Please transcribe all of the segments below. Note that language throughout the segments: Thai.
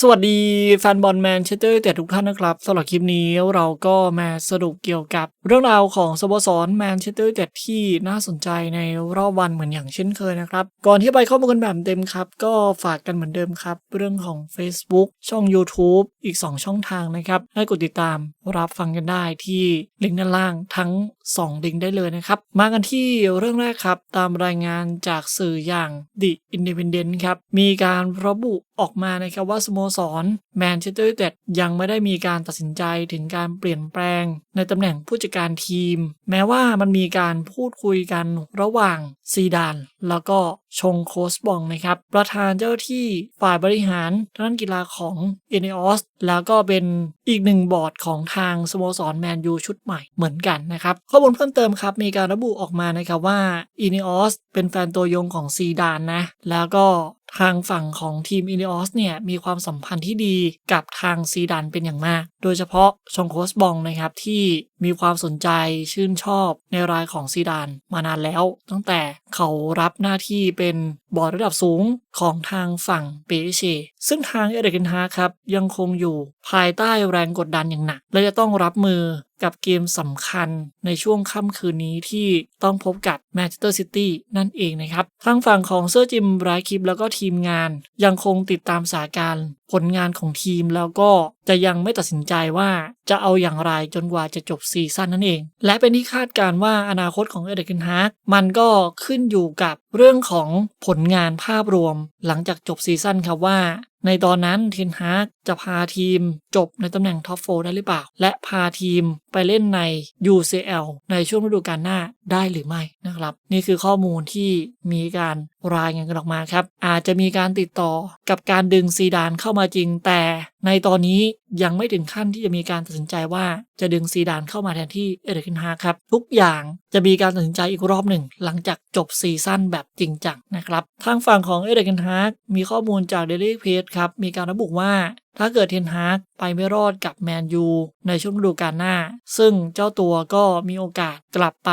สวัสดีแฟนบอลแมนเชสเตอร์แต่ทุกท่านนะครับสำหรับคลิปนี้เราก็มาสรุปเกี่ยวกับ เรื่องราวของสโมสรแมนเชสเตอร์แต่ที่น่าสนใจในรอบวันเหมือนอย่างเช่นเคยนะครับ ก่อนที่ไปเข้ามากันแบบเต็มครับ ก็ฝากกันเหมือนเดิมครับ เรื่องของ Facebook ช่อง YouTube อีก 2 ช่องทางนะครับ ให้กดติดตามรับฟังกันได้ที่ลิงก์ด้านล่างทั้ง 2 ลิงก์ได้เลยนะครับ มากันที่เรื่องแรกครับ ตามรายงานจากสื่ออย่าง The Independent ครับมีการระบุออกมานะครับว่าสโมสรแมนเชสเตอร์ยูไนเต็ดยังไม่ได้มีการตัดสินใจถึงการเปลี่ยนแปลง ในตำแหน่งผู้จัดการทีม แม้ว่ามันมีการพูดคุยกันระหว่างซีดาน แล้วก็ชงโคสบองนะครับ ประธานเจ้าที่ฝ่ายบริหารด้านกีฬาของเอเนอสแล้วก็เป็นอีกหนึ่งบอร์ดของทางสโมสรแมนยูชุดใหม่เหมือนกันนะครับ ข้อมูลเพิ่มเติมครับ มีการระบุออกมานะครับว่าอีเนอสเป็นแฟนตัวยงของซีดานนะ แล้วก็ ทางฝั่งของทีมอิน e ออสเนี่ยมีความสัมพันธ์ที่ดีกับทางซีดันเป็นอย่างมาก โดยเฉพาะชองโคสบองนะครับที่มีความสนใจชื่นชอบในรายของซีดานมานานแล้ว ตั้งแต่เขารับหน้าที่เป็นบอร์ดระดับสูงของทางฝั่งเปเชซึ่งทางเอเดกินฮาครับยังคงอยู่ภายใต้แรงกดดันอย่างหนัก และจะต้องรับมือ กับเกมสำคัญในช่วงค่ำคืนนี้ที่ต้องพบกับแมนเชสเตอร์ซิตี้นั่นเองนะครับทางฝั่งของเซอร์จิมไรคิปแล้วก็ทีมงาน ยังคงติดตามสถานการณ์ผลงานของทีมแล้วก็ จะยังไม่ตัดสินใจว่าจะเอาอย่างไรจนกว่าจะจบซีซั่นนั่นเอง และเป็นที่คาดการว่าอนาคตของเอเดกินฮาร์กมันก็ขึ้นอยู่กับเรื่องของผลงานภาพรวม หลังจากจบซีซั่นครับว่า ในตอนนั้นเทนฮาร์กจะพาทีมจบในตำแหน่งท็อปโฟได้หรือเปล่า และพาทีมไปเล่นใน UCL ในช่วงฤดูกาลหน้าได้หรือไม่นะครับ นี่คือข้อมูลที่มีการ รายงานกันออกมาครับ อาจจะมีการติดต่อกับการดึงซีดานเข้ามาจริงแต่ในตอนนี้ ยังไม่ถึงขั้นที่จะมีการตัดสินใจว่าจะดึงซีดานเข้ามาแทนที่เอเดกินฮาครับทุกอย่างจะมีการตัดสินใจอีกรอบหนึ่ง หลังจากจบซีซั่นแบบจริงจังนะครับทางฝั่งของเอเดกินฮามีข้อมูลจากเดลี่เพจครับมีการระบุว่าถ้าเกิดเทนฮากไปไม่รอดกับแมนยูในช่วงฤดูกาลหน้า ซึ่งเจ้าตัวก็มีโอกาสกลับไป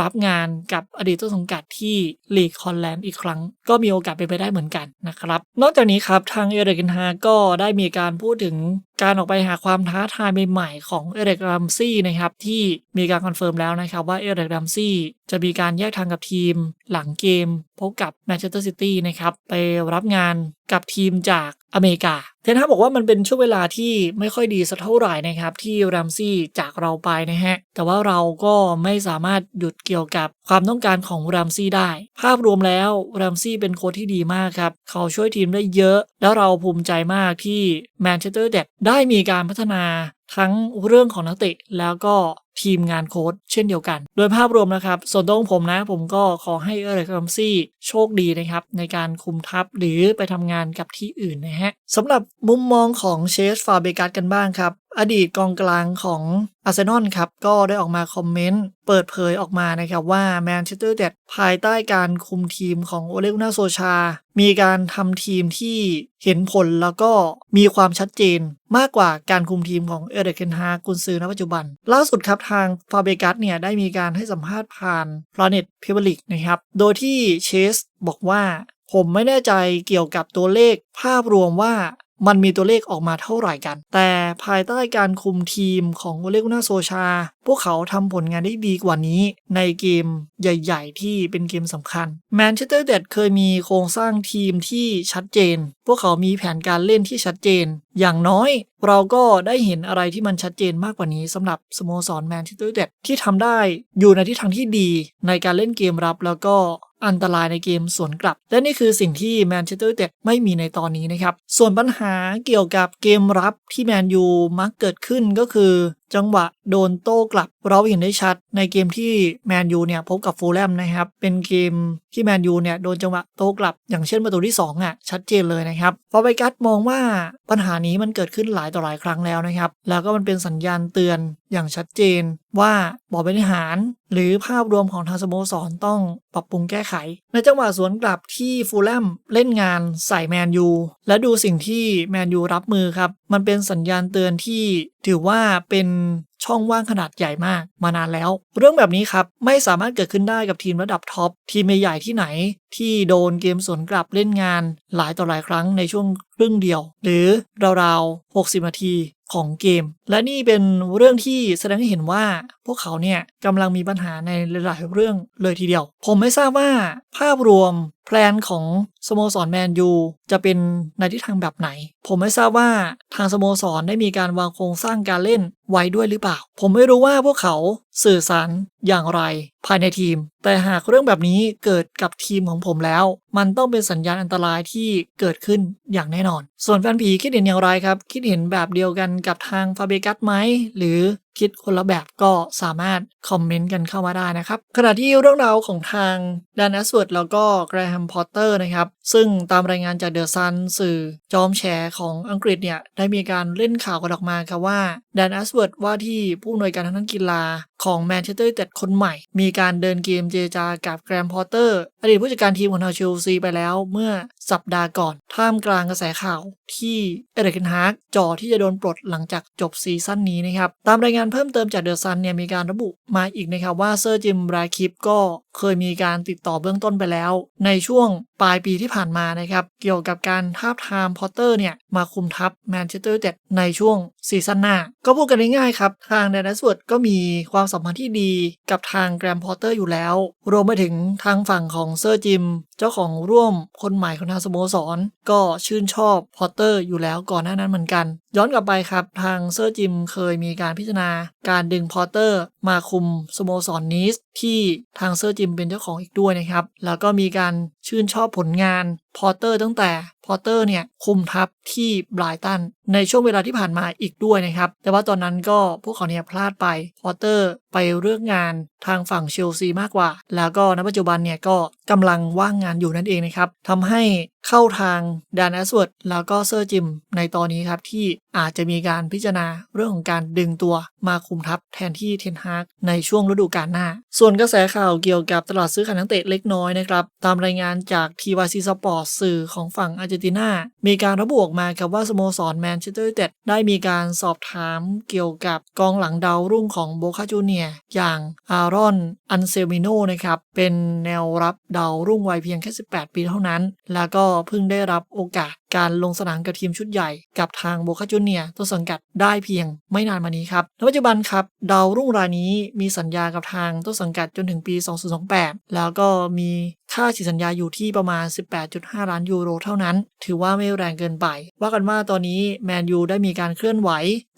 รับงานกับอดีตต้นสังกัดที่ลีกคอนแลนด์อีกครั้ง ก็มีโอกาสเป็นไปได้เหมือนกันนะครับ นอกจากนี้ครับทางเอเรกินฮาก็ได้มีการพูดถึงการออกไปหาความท้าทายใหม่ๆของเอเรกรัมซี่นะครับที่มีการคอนเฟิร์มแล้วนะครับว่าเอเรกรัมซี่จะมีการแยกทางกับทีม หลังเกมพบกับแมนเชสเตอร์ซิตี้นะครับ ไปรับงานกับทีมจากอเมริกา เทนฮาบอกว่ามันเป็นช่วงเวลาที่ไม่ค่อยดีสักเท่าไหร่นะครับ ที่รัมซี่จากเราไปนะฮะ แต่ว่าเราก็ไม่สามารถหยุดเกี่ยวกับความต้องการของรัมซี่ได้ ภาพรวมแล้วรัมซี่เป็นโค้ชที่ดีมากครับ เขาช่วยทีมได้เยอะ แล้วเราภูมิใจมากที่แมนเชสเตอร์เด็ดได้มีการพัฒนา ทั้งเรื่องของนักเตะแล้วก็ทีมงานโค้ชเช่นเดียวกัน โดยภาพรวมนะครับ ส่วนตัวของผมนะ ผมก็ขอให้เอเรกรัมซี่โชคดีนะครับ ในการคุมทัพหรือไปทำงานกับที่อื่นนะฮะสำหรับมุมมองของเชสฟาเบกัสกันบ้างครับ อดีตกองกลางของอาร์เซนอลครับ ก็ได้ออกมาคอมเมนต์ เปิดเผยออกมานะครับว่าแมนเชสเตอร์เดดภายใต้การคุมทีมของโอเลกุนาโซชา มีการทำทีมที่เห็นผลแล้วก็มีความชัดเจนมากกว่าการคุมทีมของเอเดเคนฮากุนซือณปัจจุบัน ล่าสุดครับทางฟาเบกัสเนี่ยได้มีการให้สัมภาษณ์ผ่านพลาเน็ตพิบลิกนะครับ โดยที่เชสบอกว่าผมไม่แน่ใจเกี่ยวกับตัวเลขภาพรวมว่า มันมีตัวเลขออกมาเท่าไหร่กัน แต่ภายใต้การคุมทีมของโอเลกุนาโซชา พวกเขาทำผลงานได้ดีกว่านี้ ในเกมใหญ่ ๆ ที่เป็นเกมสำคัญแมนเชสเตอร์เดดเคยมีโครงสร้างทีมที่ชัดเจน พวกเขามีแผนการเล่นที่ชัดเจน อย่างน้อยเราก็ได้เห็นอะไรที่มันชัดเจนมากกว่านี้สำหรับสโมสรแมนเชสเตอร์เดดที่ทำได้อยู่ในทิศทางที่ดีในการเล่นเกมรับแล้วก็อันตรายในเกมสวนกลับ และนี่คือสิ่งที่แมนเชสเตอร์ยูไนเต็ดไม่มีในตอนนี้นะครับ ส่วนปัญหาเกี่ยวกับเกมรับที่แมนยูมักเกิดขึ้นก็คือ จังหวะโดนโต้กลับเราเห็นได้ชัดในเกมที่แมนยูเนี่ยพบกับฟูลแลมนะครับ เป็นเกมที่แมนยูเนี่ยโดนจังหวะโต้กลับ อย่างเช่นประตูที่2อะชัดเจนเลยนะครับฟอไบกัสมองว่าปัญหานี้มันเกิดขึ้นหลายต่อหลายครั้งแล้วนะครับ แล้วก็มันเป็นสัญญาณเตือน อย่างชัดเจนว่าบอร์บริหาร หรือภาพรวมของทางสโมสรต้องปรับปรุงแก้ไข ในจังหวะสวนกลับที่ฟูลแลมเล่นงานใส่แมนยูและดูสิ่งที่แมนยูรับมือครับ มันเป็นสัญญาณเตือนที่ถือว่าเป็นช่องว่างขนาดใหญ่มากมานานแล้ว เรื่องแบบนี้ครับ ไม่สามารถเกิดขึ้นได้กับทีมระดับท็อปทีมใหญ่ที่ไหน ที่โดนเกมสวนกลับเล่นงานหลายต่อหลายครั้งในช่วงครึ่งเดียว หรือราวๆ 60 นาทีของเกม และนี่เป็นเรื่องที่แสดงให้เห็นว่า พวกเขาเนี่ยกำลังมีปัญหาในหลายๆเรื่องเลยทีเดียว ผมไม่ทราบว่าภาพรวมแพลนของสโมสรแมนยูจะเป็นในทิศทางแบบไหน ผมไม่ทราบว่าทางสโมสรได้มีการวางโครงสร้างการเล่นไว้ด้วยหรือเปล่า ผมไม่รู้ว่าพวกเขาสื่อสารอย่างไร ภายในทีม แต่หากเรื่องแบบนี้เกิดกับทีมของผมแล้ว มันต้องเป็นสัญญาณอันตรายที่เกิดขึ้นอย่างแน่นอน ส่วนแฟนผีคิดเห็นอย่างไรครับ คิดเห็นแบบเดียวกันกับทางฟาเบกัสไหม หรือ คิดคนละแบบก็สามารถคอมเมนต์กันเข้ามาได้นะครับ ขณะที่เรื่องราวของทางดานแอสเวิร์ดแล้วก็แกรแฮมพอตเตอร์นะครับ ซึ่งตามรายงานจากเดอะซันสื่อจอมแฉของอังกฤษเนี่ย ได้มีการเล่นข่าวกันออกมาครับว่าดานแอสเวิร์ดว่าที่ผู้อำนวยการทางด้านกีฬาของแมนเชสเตอร์ยูไนเต็ดคนใหม่ มีการเดินเกมเจจากับแกรมพอตเตอร์อดีตผู้จัดการทีมของทางเชลซีไปแล้วเมื่อสัปดาห์ก่อน ท่ามกลางกระแสข่าวที่เอเดรกเนฮาร์กจ่อที่จะโดนปลดหลังจากจบซีซั่นนี้นะครับตามรายงานเพิ่มเติมจากเดอะซันเนี่ยมีการระบุมาอีกนะครับว่าเซอร์จิมราคิปก็ เคยมีการติดต่อเบื้องต้นไปแล้ว ในช่วงปลายปีที่ผ่านมานะครับเกี่ยวกับการทาบทามพอตเตอร์เนี่ยมาคุมทัพแมนเชสเตอร์ยูไนเต็ดในช่วงซีซั่นหน้า ก็พูดกันง่ายๆครับ ทางแดนสเวิร์ดก็มีความสัมพันธ์ที่ดีกับทางแกรมพอตเตอร์อยู่แล้ว รวมไปถึงทางฝั่งของเซอร์จิม เจ้าของร่วมคนใหม่ของทางสโมสร ก็ชื่นชอบพอตเตอร์อยู่แล้วก่อนหน้านั้นเหมือนกัน ย้อนกลับไปครับทางเซอร์จิมเคยมีการพิจารณาการดึงพอตเตอร์มาคุมสโมสรนีสที่ทางเซอร์จิมเป็นเจ้าของอีกด้วยนะครับ แล้วก็มีการชื่นชอบผลงานพอตเตอร์ตั้งแต่พอตเตอร์เนี่ยคุมทัพที่บรายตันในช่วงเวลาที่ผ่านมาอีกด้วยนะครับ แต่ว่าตอนนั้นก็พวกเขาเนี่ยพลาดไปพอตเตอร์ไปเลือกงานทางฝั่งเชลซีมากกว่า แล้วก็ณปัจจุบันเนี่ยก็กำลังว่างงานอยู่นั่นเองนะครับทำให้เข้าทางดานแอสเวิร์ดแล้วก็เซอร์จิมในตอนนี้ครับ ที่อาจจะมีการพิจารณาเรื่องของการดึงตัวมาคุมทัพแทนที่เทนฮากในช่วงฤดูกาลหน้า ส่วนกระแสข่าวเกี่ยวกับตลาดซื้อขายนักเตะเล็กน้อยนะครับตามรายงานจากทีวาซีสปอร์ตสื่อของฝั่งอาร์เจนตินา มีการระบุออกมาครับว่าสโมสรแมนเชสเตอร์ยูไนเต็ดได้มีการสอบถามเกี่ยวกับกองหลังดาวรุ่งของโบคาจูเนียอย่างอารอน อันเซลมิโนนะครับ เป็นแนวรับดาวรุ่งวัยเพียงแค่ 18 ปีเท่านั้น แล้วก็เพิ่งได้รับโอกาส การลงสนามกับทีมชุดใหญ่ กับทางโบคาจูเนียต้นสังกัดได้เพียงไม่นานมานี้ครับในปัจจุบันครับดาวรุ่งรายนี้มีสัญญากับทางต้นสังกัดจนถึงปี 2028 แล้วก็มีค่าฉีดสัญญาอยู่ที่ประมาณ 18.5 ล้านยูโรเท่านั้น ถือว่าไม่แรงเกินไป ว่ากันว่าตอนนี้แมนยูได้มีการเคลื่อนไหว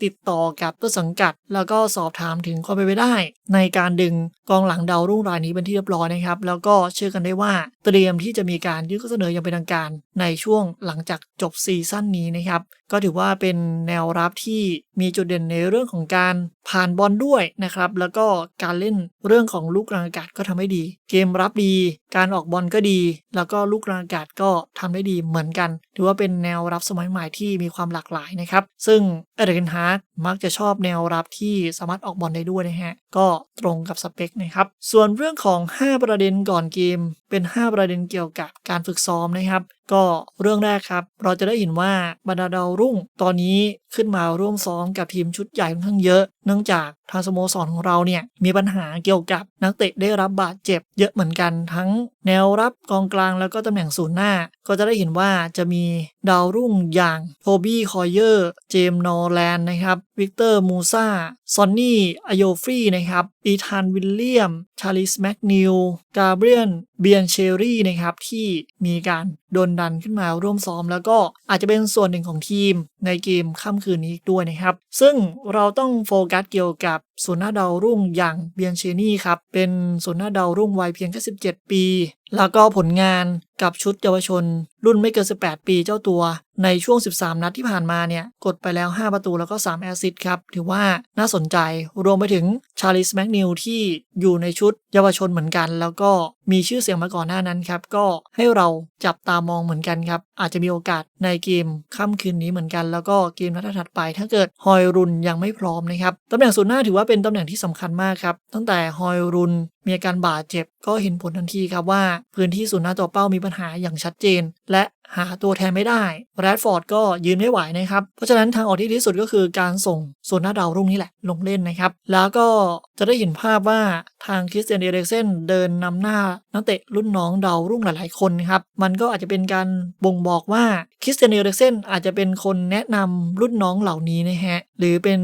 ติดต่อกับต้นสังกัด แล้วก็สอบถามถึงความเป็นไปได้ ในการดึงกองหลังดาวรุ่งรายนี้เป็นที่เรียบร้อยนะครับ แล้วก็เชื่อกันได้ว่าเตรียมที่จะมีการยื่นข้อเสนออย่างเป็นทางการ ในช่วงหลังจากจบซีซั่นนี้นะครับ ก็ถือว่าเป็นแนวรับที่ มีจุดเด่นในเรื่องของการผ่านบอลด้วยนะครับ แล้วก็การเล่นเรื่องของลูกกลางอากาศก็ทำให้ดี เกมรับดี การออกบอลก็ดี แล้วก็ลูกกลางอากาศก็ทำได้ดีเหมือนกัน ถือว่าเป็นแนวรับสมัยใหม่ที่มีความหลากหลายนะครับ ซึ่งเอเดนฮาร์กมักจะชอบแนวรับที่สามารถออกบอลได้ด้วยนะฮะ ก็ตรงกับสเปคนะครับ ส่วนเรื่องของ 5 ประเด็นก่อนเกม เป็น 5 ประเด็นเกี่ยวกับการฝึกซ้อมนะครับ ก็เรื่องแรกครับ เราจะได้เห็นว่าบรรดาดาวรุ่งตอนนี้ ขึ้นมาร่วมซ้อมกับทีมชุดใหญ่ค่อนข้างเยอะ เนื่องจากทางสโมสรของเราเนี่ยมีปัญหาเกี่ยวกับนักเตะได้รับบาดเจ็บเยอะเหมือนกันทั้งแนวรับกองกลางแล้วก็ตำแหน่งศูนย์หน้า ก็จะได้เห็นว่าจะมีดาวรุ่งอย่างโทบี้คอยเยอร์ เจมนอร์แลนด์นะครับวิกเตอร์มูซาซอนนี่อโยฟรีนะครับอีธานวิลเลียม ชาลิสแมกนิลกาเบรียนเบียนเชอรี่นะครับที่มีการโดนดันขึ้นมาร่วมซ้อม แล้วก็อาจจะเป็นส่วนหนึ่งของทีมในเกมค่ำคืนนี้ด้วยนะครับ ซึ่งเราต้องโฟกัสเกี่ยวกับ ศูนย์หน้าดาวรุ่งอย่างเบียนเชนี่ครับ เป็นศูนย์หน้าดาวรุ่งวัยเพียงแค่ 17 ปี แล้วก็ผลงานกับชุดเยาวชน รุ่นไม่เกิน 18 ปีเจ้าตัว ในช่วง 13 นัดที่ผ่านมาเนี่ย กดไปแล้ว 5 ประตูแล้วก็ 3 แอสซิสต์ครับ ถือว่าน่าสนใจ รวมไปถึงชาลิสแมกนิลที่อยู่ในชุดเยาวชนเหมือนกัน แล้วก็มีชื่อเสียงมาก่อนหน้านั้นครับ ก็ให้เราจับตามองเหมือนกันครับ อาจจะมีโอกาสในเกมค่ำคืนนี้เหมือนกัน แล้วก็เกมนัดถัดไป ถ้าเกิดฮอยรุนยังไม่พร้อมนะครับตำแหน่งศูนย์หน้าถือว่าเป็นตำแหน่งที่สำคัญมากครับ ตั้งแต่ฮอยรุนมีอาการบาดเจ็บ ก็เห็นผลทันทีครับว่า พื้นที่ศูนย์หน้าตัวเป้ามีปัญหาอย่างชัดเจน และ หาตัวแทนไม่ได้แรดฟอร์ดก็ยืนไม่ไหวนะครับ เพราะฉะนั้นทางออกที่ดีที่สุดก็คือการส่งโซนหน้าดาวรุ่งนี่แหละ ลงเล่นนะครับ แล้วก็จะได้เห็นภาพว่าทางคริสเตียนเอเดกเซนเดินนำหน้านักเตะรุ่นน้องดาวรุ่งหลาย ๆ คนครับ มันก็อาจจะเป็นการบ่งบอกว่าคริสเตียนเอเดกเซนอาจจะเป็นคนแนะนำรุ่นน้องเหล่านี้นะฮะ หรือเป็น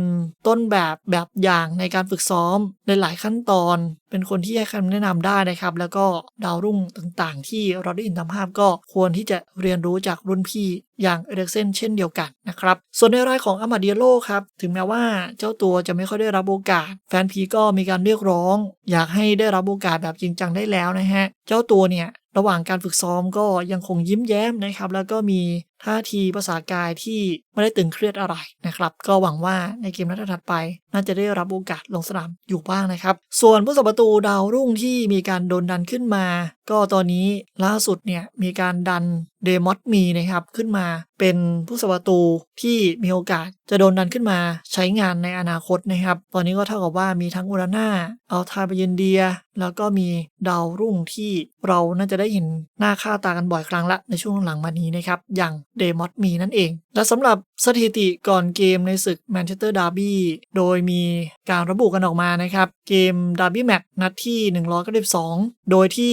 ต้นแบบแบบอย่างในการฝึกซ้อมในหลายขั้นตอน เป็นคนที่ให้คำแนะนำได้นะครับ แล้วก็ดาวรุ่งต่างๆ ที่เราได้เห็นตามภาพก็ควรที่จะเรียนรู้จากรุ่นพี่อย่างเอเด็กเซนเช่นเดียวกันนะครับ ส่วนในรายของอามาเดียโลครับ ถึงแม้ว่าเจ้าตัวจะไม่ค่อยได้รับโอกาส แฟนพีก็มีการเรียกร้อง อยากให้ได้รับโอกาสแบบจริงจังได้แล้วนะฮะ เจ้าตัวเนี่ย ระหว่างการฝึกซ้อมก็ยังคงยิ้มแย้มนะครับ แล้วก็มี ท่าทีภาษากายที่ไม่ได้ตึงเครียดอะไรนะครับ ก็หวังว่าในเกมนัดถัดไป น่าจะได้รับโอกาสลงสนามอยู่บ้างนะครับ ส่วนผู้สัประตูดาวรุ่งที่มีการโดนดันขึ้นมา ก็ตอนนี้ล่าสุดเนี่ยมีการดันเดมอสมีนะครับขึ้นมาเป็นผู้สัประตูที่มีโอกาสจะโดนดันขึ้นมาใช้งานในอนาคตนะครับ ตอนนี้ก็เท่ากับว่ามีทั้งอุราน่าเอาทายไปเยนเดีย แล้วก็มีดาวรุ่งที่เราน่าจะได้เห็นหน้าค่าตากันบ่อยครั้งละในช่วงหลังมานี้นะครับอย่างเดมอตมีนั่นเอง และสำหรับสถิติก่อนเกมในศึกแมนเชสเตอร์ดาร์บี้โดยมีการระบุกันออกมานะครับ เกมดาร์บี้แมตช์นัดที่ 192 โดยที่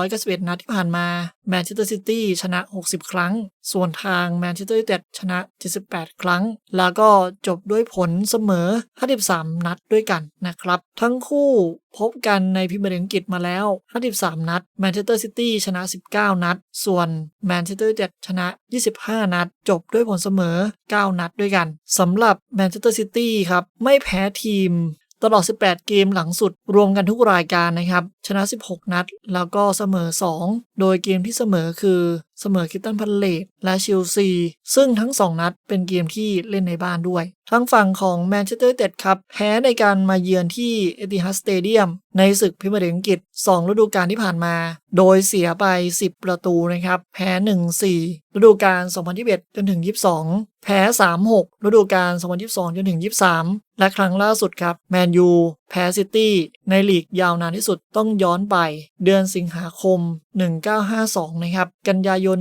191 นัดที่ผ่านมาแมนเชสเตอร์ซิตี้ชนะ 60 ครั้งส่วนทางแมนเชสเตอร์ยูไนเต็ดชนะ 78 ครั้ง แล้วก็จบด้วยผลเสมอ 53 นัดด้วยกันนะครับ ทั้งคู่พบกันในพรีเมียร์ลีกอังกฤษมาแล้ว 53 นัดแมนเชสเตอร์ซิตี้ชนะ 19 นัด ส่วนแมนเชสเตอร์ยูไนเต็ดชนะ 25 นัด จบด้วยผลเสมอ 9 นัดด้วยกันสำหรับแมนเชสเตอร์ซิตี้ครับไม่แพ้ทีมตลอด 18 เกมหลังสุดรวมกันทุกรายการนะครับ ชนะ 16 นัด แล้วก็เสมอ 2 โดยเกมที่เสมอคือ เสมอคิตตันพันเลตและเชลซี ซึ่งทั้ง 2 นัดเป็นเกมที่เล่นในบ้านด้วย ทั้งฝั่งของแมนเชสเตอร์เต็ดครับแพ้ในการมาเยือนที่เอติฮัดสเตเดียมในศึกพรีเมียร์อังกฤษ 2 ฤดูกาลที่ผ่านมา โดยเสียไป 10 ประตูนะครับ แพ้ 1-4 ฤดูกาล 2021 จนถึง 22 แพ้ 3-6 ฤดูกาล 2022 จนถึง 23 และครั้งล่าสุดครับ แมนยู แพ้ซิตี้ ในลีกยาวนานที่สุดต้องย้อนไป เดือนสิงหาคม 1952 นะครับ กันยายนน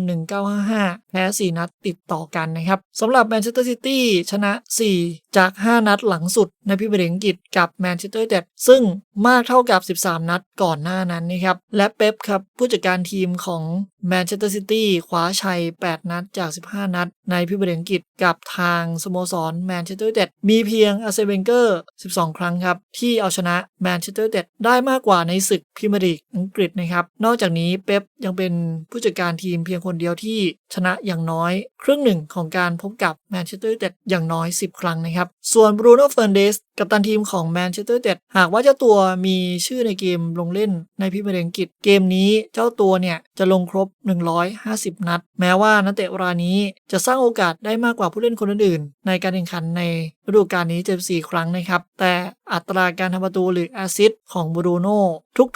1955 แพ้ 4 นัดติดต่อกันนะครับสำหรับแมนเชสเตอร์ซิตี้ชนะ 4 จาก 5 นัดหลังสุดในพรีเมียร์ลีกอังกฤษกับแมนเชสเตอร์เต็ดซึ่งมากเท่ากับ 13 นัดก่อนหน้านั้นนะครับและเป๊ปครับผู้จัดการทีมของแมนเชสเตอร์ซิตี้คว้าชัย 8 นัดจาก 15 นัด ในพรีเมียร์ลีกอังกฤษกับทางสโมสรแมนเชสเตอร์เต็ดมีเพียงอาเซเวนเกอร์ 12 ครั้งครับ ที่เอาชนะแมนเชสเตอร์เต็ดได้มากกว่าในศึกพรีเมียร์ลีกอังกฤษนะครับ นอกจากนี้เป๊ปยังเป็นผู้จัดการทีมพียงคนเดียวที่ชนะอย่างน้อย ครึ่งหนึ่งของการพบกับแมนเชสเตอร์ยูไนเต็ดอย่างน้อย 10 ครั้งนะครับ ส่วนบรูโน่เฟ r ร์เดสกัปตันทีมของแมนเชสเตอร์ยูไนเต็ดหากว่าเจ้าตัวมีชื่อในเกมลงเล่นในพรีเมียร์อังกฤษ เกมนี้เจ้าตัวเนี่ยจะลงครบ 150 นัด แม้ว่านักเตะรายนี้จะสร้างโอกาสได้มากกว่าผู้เล่นคนอื่นๆในการแข่งขันในฤดูกาลนี้ 74 ครั้งนะครับ แต่อัตราการทำประตูหรือแอซิสของบรูโน่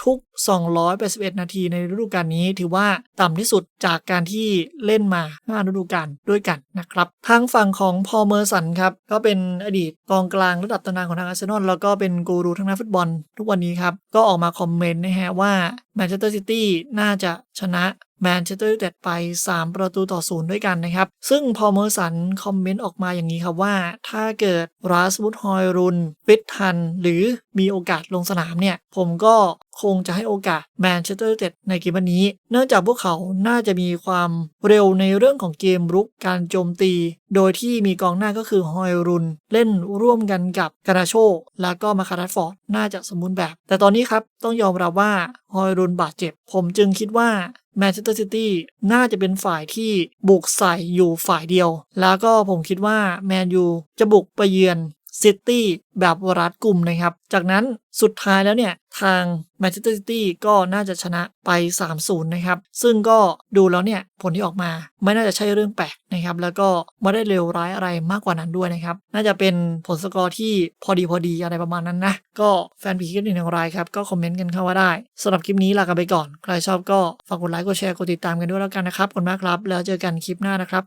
ทุกๆ 281 นาทีในฤดูกาลนี้ถือว่าต่ำที่สุดจากการที่เล่นมา 5 ฤดูกาลด้วยกันนะครับ ทางฝั่งของพอเมอร์สันครับ ก็เป็นอดีตกองกลางระดับตำนานของทางอาร์เซนอลแล้วก็เป็นกูรูทางด้านฟุตบอลทุกวันนี้ครับ ก็ออกมาคอมเมนต์นะฮะว่าแมนเชสเตอร์ซิตี้น่าจะชนะ แมนเชสเตอร์ยูไนเต็ดไป 3 ประตูต่อศูนย์ด้วยกันนะครับ ซึ่งพอเมอร์สันคอมเมนต์ออกมาอย่างนี้ครับว่า ถ้าเกิดราสมุดฮอยรุนฟิตทัน หรือมีโอกาสลงสนามเนี่ย ผมก็ คงจะให้โอกาสแมนเชสเตอร์ยูไนเต็ดในเกมวันนี้ เนื่องจากพวกเขาน่าจะมีความเร็วในเรื่องของเกมรุกการโจมตี โดยที่มีกองหน้าก็คือฮอยรุน เล่นร่วมกันกับกานาโช แล้วก็มาคารัสฟอร์ดน่าจะสมบูรณ์แบบ แต่ตอนนี้ครับต้องยอมรับว่าฮอยรุนบาดเจ็บ ผมจึงคิดว่าแมนเชสเตอร์ซิตี้น่าจะเป็นฝ่ายที่บุกใส่อยู่ฝ่ายเดียว แล้วก็ผมคิดว่าแมนยูจะบุกไปเยือน ซิตี้แบบรัดกลุ่มนะครับ จากนั้นสุดท้ายแล้วเนี่ย ทางแมนเชสเตอร์ซิตี้ก็น่าจะชนะไป 3-0 นะครับ ซึ่งก็ดูแล้วเนี่ย ผลที่ออกมาไม่น่าจะใช่เรื่องแปลกนะครับ แล้วก็ไม่ได้เลวร้ายอะไรมากกว่านั้นด้วยนะครับ น่าจะเป็นผลสกอร์ที่พอดีพอดีอะไรประมาณนั้นนะ ก็แฟนพีคิดเห็นอย่างไรครับ ก็คอมเมนต์กันเข้ามาได้สำหรับคลิปนี้ลากันไปก่อน ใครชอบก็ฝากกดไลค์กดแชร์กดติดตามกันด้วยแล้วกันนะครับขอบคุณมากครับ แล้วเจอกันคลิปหน้านะครับ